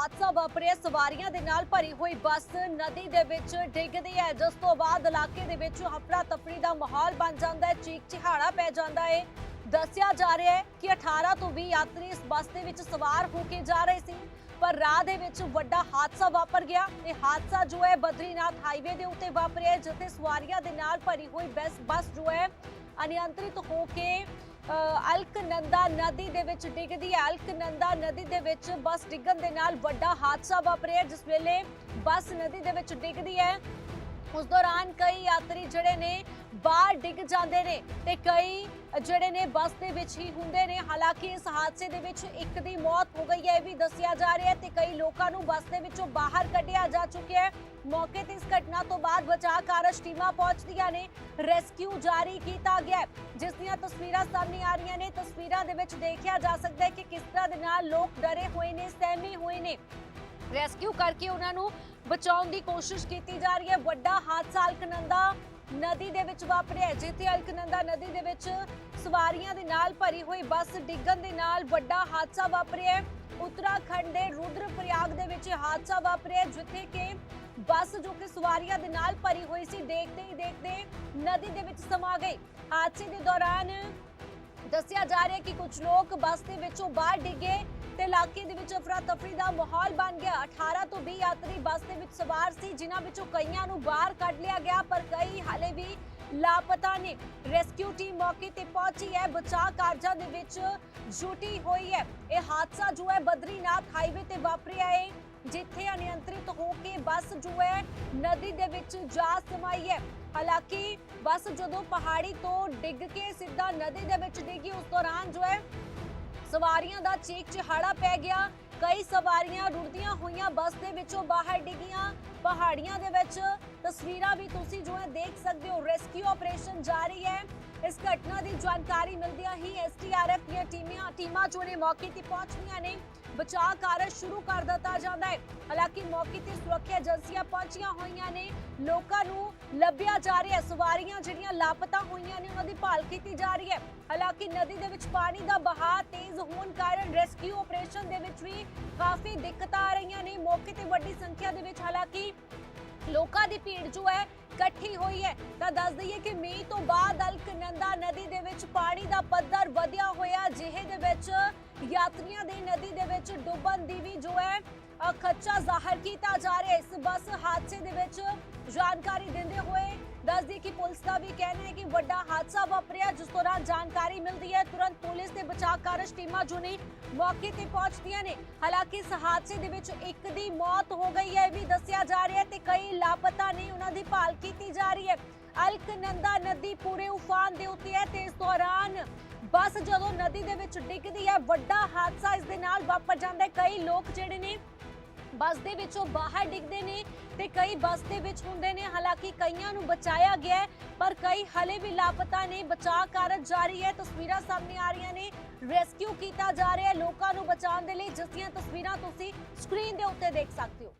ਹਾਦਸਾ ਵਾਪਰਿਆ। ਸਵਾਰੀਆਂ ਦੇ ਨਾਲ ਭਰੀ ਹੋਈ ਬੱਸ ਨਦੀ ਦੇ ਵਿੱਚ ਡਿੱਗਦੀ ਹੈ। ਜਿਸ ਤੋਂ ਬਾਅਦ ਇਲਾਕੇ ਦੇ ਵਿੱਚ ਹਫੜਾ ਤਫੜੀ ਦਾ ਮਾਹੌਲ ਬਣ ਜਾਂਦਾ ਹੈ। ਚੀਕ ਚਿਹਾੜਾ ਪੈ ਜਾਂਦਾ ਹੈ। ਦੱਸਿਆ ਜਾ ਰਿਹਾ ਹੈ ਕਿ 18 ਤੋਂ 20 ਯਾਤਰੀ ਇਸ ਬੱਸ ਦੇ ਵਿੱਚ ਸਵਾਰ ਹੋ ਕੇ ਜਾ ਰਹੇ ਸੀ। ਪਰ ਰਾਹ ਦੇ ਵਿੱਚ ਵੱਡਾ ਹਾਦਸਾ ਵਾਪਰ ਗਿਆ। ਇਹ ਹਾਦਸਾ ਜੋ ਹੈ ਬਦਰੀਨਾਥ ਹਾਈਵੇ ਦੇ ਉੱਤੇ ਵਾਪਰਿਆ ਜਿੱਥੇ ਸਵਾਰੀਆਂ ਦੇ ਨਾਲ ਭਰੀ ਹੋਈ ਬੱਸ ਬੱਸ ਜੋ ਹੈ ਅਨਿਯੰਤਰਿਤ ਹੋ ਕੇ ਅਲਕਨੰਦਾ ਨਦੀ ਦੇ ਵਿੱਚ ਡਿੱਗਦੀ ਹੈ। ਅਲਕਨੰਦਾ ਨਦੀ ਦੇ ਵਿੱਚ ਬੱਸ ਡਿੱਗਣ ਦੇ ਨਾਲ ਵੱਡਾ ਹਾਦਸਾ ਵਾਪਰਿਆ ਜਿਸ ਵੇਲੇ ਬੱਸ ਨਦੀ ਦੇ ਵਿੱਚ ਡਿੱਗਦੀ ਹੈ। ਉਸ ਦੌਰਾਨ ਕਈ ਯਾਤਰੀ ਜਿਹੜੇ ਨੇ ਬਾਹਰ ਡਿੱਗ ਜਾਂਦੇ ਨੇ ਤੇ ਕਈ ਜਿਹੜੇ ਨੇ ਬੱਸ ਦੇ ਵਿੱਚ ਹੀ ਹੁੰਦੇ ਨੇ। ਹਾਲਾਂਕਿ ਇਸ ਹਾਦਸੇ ਦੇ ਵਿੱਚ ਇੱਕ ਦੀ ਮੌਤ ਹੋ ਗਈ ਹੈ, ਇਹ ਵੀ ਦੱਸਿਆ ਜਾ ਰਿਹਾ ਹੈ ਤੇ ਕਈ ਲੋਕਾਂ ਨੂੰ ਬੱਸ ਦੇ ਵਿੱਚੋਂ ਬਾਹਰ ਕੱਢਿਆ ਜਾ ਚੁੱਕਿਆ ਹੈ। ਮੌਕੇ ਤੇ ਇਸ ਘਟਨਾ ਤੋਂ ਬਾਅਦ ਬਚਾਅ ਕਾਰਜ ਟੀਮਾਂ ਪਹੁੰਚਦੀਆਂ ਨੇ। ਰੈਸਕਿਊ ਜਾਰੀ ਕੀਤਾ ਗਿਆ ਜਿਸ ਦੀਆਂ ਤਸਵੀਰਾਂ ਸਾਹਮਣੇ ਆ ਰਹੀਆਂ ਨੇ। ਤਸਵੀਰਾਂ ਦੇ ਵਿੱਚ ਦੇਖਿਆ ਜਾ ਸਕਦਾ ਹੈ ਕਿ ਕਿਸ ਤਰ੍ਹਾਂ ਦੇ ਨਾਲ ਲੋਕ ਡਰੇ ਹੋਏ ਨੇ, ਸਹਿਮੇ ਹੋਏ ਨੇ। ਰੈਸਕਿਊ ਕਰਕੇ ਉਹਨਾਂ ਨੂੰ ਬਚਾਉਣ ਦੀ ਕੋਸ਼ਿਸ਼ ਕੀਤੀ ਜਾ ਰਹੀ ਹੈ। ਵੱਡਾ ਹਾਦਸਾ ਅਲਕਨੰਦਾ ਨਦੀ ਦੇ ਵਿੱਚ ਵਾਪਰਿਆ ਜਿੱਥੇ ਅਲਕਨੰਦਾ ਨਦੀ ਦੇ ਵਿੱਚ ਸਵਾਰੀਆਂ ਦੇ ਨਾਲ ਭਰੀ ਹੋਈ ਬੱਸ ਡਿੱਗਣ ਦੇ ਨਾਲ ਵੱਡਾ ਹਾਦਸਾ ਵਾਪਰਿਆ ਉੱਤਰਾਖੰਡ ਦੇ ਰੁਦਰਪ੍ਰਯਾਗ ਦੇ ਵਿੱਚ ਇਹ ਹਾਦਸਾ ਵਾਪਰਿਆ ਜਿੱਥੇ ਕਿ ਬੱਸ ਜੋ ਕਿ ਸਵਾਰੀਆਂ ਦੇ ਨਾਲ ਭਰੀ ਹੋਈ ਸੀ, ਦੇਖਦੇ ਹੀ ਦੇਖਦੇ ਨਦੀ ਦੇ ਵਿੱਚ ਸਮਾ ਗਈ। ਹਾਦਸੇ ਦੇ ਦੌਰਾਨ ਦੱਸਿਆ ਜਾ ਰਿਹਾ ਕਿ ਕੁਝ ਲੋਕ ਬੱਸ ਦੇ ਵਿੱਚੋਂ ਬਾਹਰ ਡਿੱਗੇ। ਤੇ ਇਲਾਕੇ ਦੇ ਵਿੱਚ ਅਫਰਾ ਤਫਰੀ ਦਾ ਮਾਹੌਲ ਬਣ ਗਿਆ। 18 ਤੋਂ 20 ਯਾਤਰੀ ਬੱਸ ਦੇ ਵਿੱਚ ਸਵਾਰ ਸੀ, ਜਿਨ੍ਹਾਂ ਵਿੱਚੋਂ ਕਈਆਂ ਨੂੰ ਬਾਹਰ ਕੱਢ ਲਿਆ ਗਿਆ, ਪਰ ਕਈ ਹਾਲੇ ਵੀ ਲਾਪਤਾ ਨੇ। ਰੈਸਕਿਊ ਟੀਮ ਮੌਕੇ ਤੇ ਪਹੁੰਚੀ ਹੈ। ਬਚਾਅ ਕਾਰਜਾਂ ਦੇ ਵਿੱਚ ਜੁਟੀ ਹੋਈ ਹੈ। ਇਹ ਹਾਦਸਾ ਜੋ ਹੈ ਬਦਰੀਨਾਥ ਹਾਈਵੇ ਤੇ ਵਾਪਰਿਆ ਹੈ ਜਿੱਥੇ ਅਨਿਯੰਤਰਿਤ ਹੋ ਕੇ ਬੱਸ ਜੋ ਹੈ ਨਦੀ ਦੇ ਵਿੱਚ ਜਾ ਸਮਾਈ ਹੈ। ਹਾਲਾਂਕਿ ਬੱਸ ਜਦੋਂ ਪਹਾੜੀ ਤੋਂ ਡਿੱਗ ਕੇ ਸਿੱਧਾ ਨਦੀ ਦੇ ਵਿੱਚ ਡਿੱਗੀ, ਉਸ ਦੌਰਾਨ ਜੋ ਹੈ ਸਵਾਰੀਆਂ ਦਾ ਚੀਕ ਚਿਹਾੜਾ ਪੈ ਗਿਆ। ਕਈ ਸਵਾਰੀਆਂ ਰੁੜਦੀਆਂ ਹੋਈਆਂ ਬੱਸ ਦੇ ਵਿੱਚੋਂ ਬਾਹਰ ਡਿੱਗੀਆਂ। ਪਹਾੜੀਆਂ ਦੇ ਵਿੱਚ ਤਸਵੀਰਾਂ ਵੀ ਤੁਸੀਂ ਜੋ ਹੈ ਦੇਖ ਸਕਦੇ ਹੋ। ਰੈਸਕਿਊ ਆਪਰੇਸ਼ਨ ਜਾਰੀ ਹੈ। ਇਸ ਘਟਨਾ ਦੀ ਜਾਣਕਾਰੀ ਮਿਲਦਿਆਂ ਹੀ ਐਸਟੀਆਰਐਫ ਦੀਆਂ ਟੀਮਾਂ ਟੀਮਾਂ ਜੋ ਨੇ ਮੌਕੇ ਤੇ ਪਹੁੰਚੀਆਂ ਨੇ। ਬਚਾਅ ਕਾਰਜ ਸ਼ੁਰੂ ਕਰ ਦਿੱਤਾ ਜਾਂਦਾ ਹੈ। ਹਾਲਾਂਕਿ ਮੌਕੇ ਤੇ ਸੁਰੱਖਿਆ ਏਜੰਸੀਆਂ ਪਹੁੰਚੀਆਂ ਹੋਈਆਂ ਨੇ। ਲੋਕਾਂ ਨੂੰ ਲੱਭਿਆ ਜਾ ਰਿਹਾ ਸਵਾਰੀਆਂ ਜਿਹੜੀਆਂ ਲਾਪਤਾ ਹੋਈਆਂ ਨੇ, ਉਹਨਾਂ ਦੀ ਭਾਲ ਕੀਤੀ ਜਾ ਰਹੀ ਹੈ। ਹਾਲਾਂਕਿ ਨਦੀ ਦੇ ਵਿੱਚ ਪਾਣੀ ਦਾ ਬਹਾਅ ਤੇਜ਼ ਹੋਣ ਕਾਰਨ ਰੈਸਕਿਊ ਆਪਰੇਸ਼ਨ ਦੇ ਵਿੱਚ ਵੀ ਕਾਫੀ ਦਿੱਕਤਾਂ ਆ ਰਹੀਆਂ ਨੇ। ਮੌਕੇ ਤੇ ਵੱਡੀ ਸੰਖਿਆ ਦੇ ਵਿੱਚ ਹਾਲਾਂਕਿ ਲੋਕਾਂ ਦੀ ਭੀੜ ਜੋ ਹੈ ਇਕੱਠੀ ਹੋਈ ਹੈ। ਤਾਂ ਦੱਸ ਦਈਏ ਕਿ ਮੀਂਹ ਤੋਂ ਬਾਅਦ ਅਲਕਨੰਦਾ ਨਦੀ ਦੇ ਵਿੱਚ ਪਾਣੀ ਦਾ ਪੱਧਰ ਵਧਿਆ ਹੋਇਆ। ਜਿਹੇ ਦੇ ਵਿੱਚ ਯਾਤਰੀਆਂ ਦੀ ਨਦੀ ਦੇ ਵਿੱਚ ਡੁੱਬਣ ਦੀ ਵੀ ਜੋ ਹੈ ਅ, ਖਦਸ਼ਾ ਜ਼ਾਹਰ ਕੀਤਾ ਜਾ ਰਿਹਾ ਇਸ ਬੱਸ ਹਾਦਸੇ ਦੇ ਵਿੱਚ ਜਾਣਕਾਰੀ ਦਿੰਦੇ ਹੋਏ ਦੱਸ ਦਈਏ ਕਿ ਪੁਲਿਸ ਦਾ ਵੀ ਕਹਿਣਾ ਹੈ ਕਿ ਵੱਡਾ ਹਾਦਸਾ ਵਾਪਰਿਆ, ਜਿਸ ਦੌਰਾਨ ਜਾਣਕਾਰੀ ਮਿਲਦੀ ਹੈ। ਤੁਰੰਤ ਪੁਲਿਸ ਤੇ ਬਚਾਅ ਕਾਰਜ ਟੀਮਾਂ ਜੋ ਨੇ ਮੌਕੇ ਤੇ ਪਹੁੰਚਦੀਆਂ ਨੇ। ਹਾਲਾਂਕਿ ਇਸ ਹਾਦਸੇ ਦੇ ਵਿੱਚ ਇੱਕ ਦੀ ਮੌਤ ਹੋ ਗਈ ਹੈ, ਇਹ ਵੀ ਦੱਸਿਆ ਜਾ ਰਿਹਾ ਤੇ ਕਈ ਲਾਪਤਾ ਨੇ ਉਹਨਾਂ ਦੀ ਭਾਲ ਕੀਤੀ ਜਾ ਰਹੀ ਹੈ। ਅਲਕਨੰਦਾ ਨਦੀ ਪੂਰੇ ਉਫਾਨ ਦੇ ਉੱਤੇ ਹੈ ਤੇ ਇਸ ਦੌਰਾਨ ਬੱਸ ਜਦੋਂ ਨਦੀ ਦੇ ਵਿੱਚ ਡਿੱਗਦੀ ਹੈ, ਵੱਡਾ ਹਾਦਸਾ ਇਸ ਦੇ ਨਾਲ ਵਾਪਰ ਜਾਂਦਾ ਹੈ। ਕਈ ਲੋਕ ਜਿਹੜੇ ਨੇ ਬੱਸ ਦੇ ਵਿੱਚੋਂ ਬਾਹਰ ਡਿੱਗਦੇ ਨੇ ਤੇ ਕਈ ਬੱਸ ਦੇ ਵਿੱਚ ਹੁੰਦੇ ਨੇ। ਹਾਲਾਂਕਿ ਕਈਆਂ ਨੂੰ ਬਚਾਇਆ ਗਿਆ ਪਰ ਕਈ ਹਲੇ ਵੀ ਲਾਪਤਾ ਨੇ। ਬਚਾਅ ਕਾਰਜ ਜਾਰੀ ਹੈ। ਤਸਵੀਰਾਂ ਸਾਹਮਣੇ ਆ ਰਹੀਆਂ ਨੇ। ਰੈਸਕਿਊ ਕੀਤਾ ਜਾ ਰਿਹਾ ਹੈ ਲੋਕਾਂ ਨੂੰ ਬਚਾਉਣ ਦੇ ਲਈ। ਜਿਸ ਦੀਆਂ ਤਸਵੀਰਾਂ ਤੁਸੀਂ ਸਕਰੀਨ ਦੇ ਉੱਤੇ ਦੇਖ ਸਕਦੇ ਹੋ।